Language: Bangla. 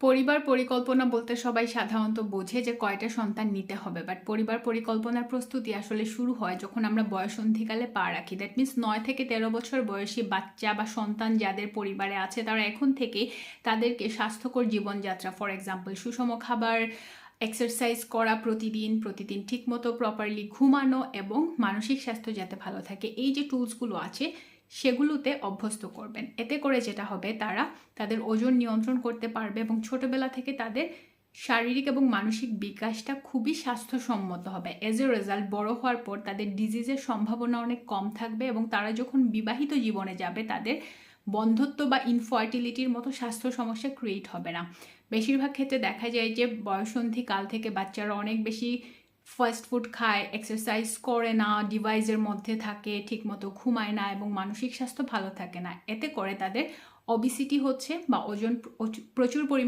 পরিবার পরিকল্পনা বলতে সবাই সাধারণত বোঝে যে কয়টা সন্তান নিতে হবে বাট পরিবার পরিকল্পনার প্রস্তুতি আসলে শুরু হয় যখন আমরা বয়সন্ধিকালে পা রাখি। দ্যাট মিন্স নয় থেকে তেরো বছর বয়সী বাচ্চা বা সন্তান যাদের পরিবারে আছে, তারা এখন থেকে তাদেরকে স্বাস্থ্যকর জীবনযাত্রা ফর এক্সাম্পল সুষম খাবার এক্সারসাইজ করা প্রতিদিন প্রতিদিন ঠিকমতো প্রপারলি ঘুমানো এবং মানসিক স্বাস্থ্য যাতে ভালো থাকে। এই যে টুলসগুলো আছে সেগুলোতে অভ্যস্ত করবেন। এতে করে যেটা হবে, তারা তাদের ওজন নিয়ন্ত্রণ করতে পারবে এবং ছোটবেলা থেকে তাদের শারীরিক এবং মানসিক বিকাশটা খুবই স্বাস্থ্যসম্মত হবে। এজ এ রেজাল্ট বড় হওয়ার পর তাদের ডিজিজের সম্ভাবনা অনেক কম থাকবে এবং তারা যখন বিবাহিত জীবনে যাবে, তাদের বন্ধত্ব বা ইনফার্টিলিটির মতো স্বাস্থ্য সমস্যা ক্রিয়েট হবে না। বেশিরভাগ ক্ষেত্রে দেখা যায় যে বয়সন্ধিকাল থেকে বাচ্চারা অনেক বেশি ফাস্ট ফুড খায়, এক্সারসাইজ করে না, ডিভাইসের মধ্যে থাকে, ঠিকমতো ঘুমায় না এবং মানসিক স্বাস্থ্য ভালো থাকে না। এতে করে তাদের অবিসিটি হচ্ছে বা ওজন প্রচুর পরিমাণ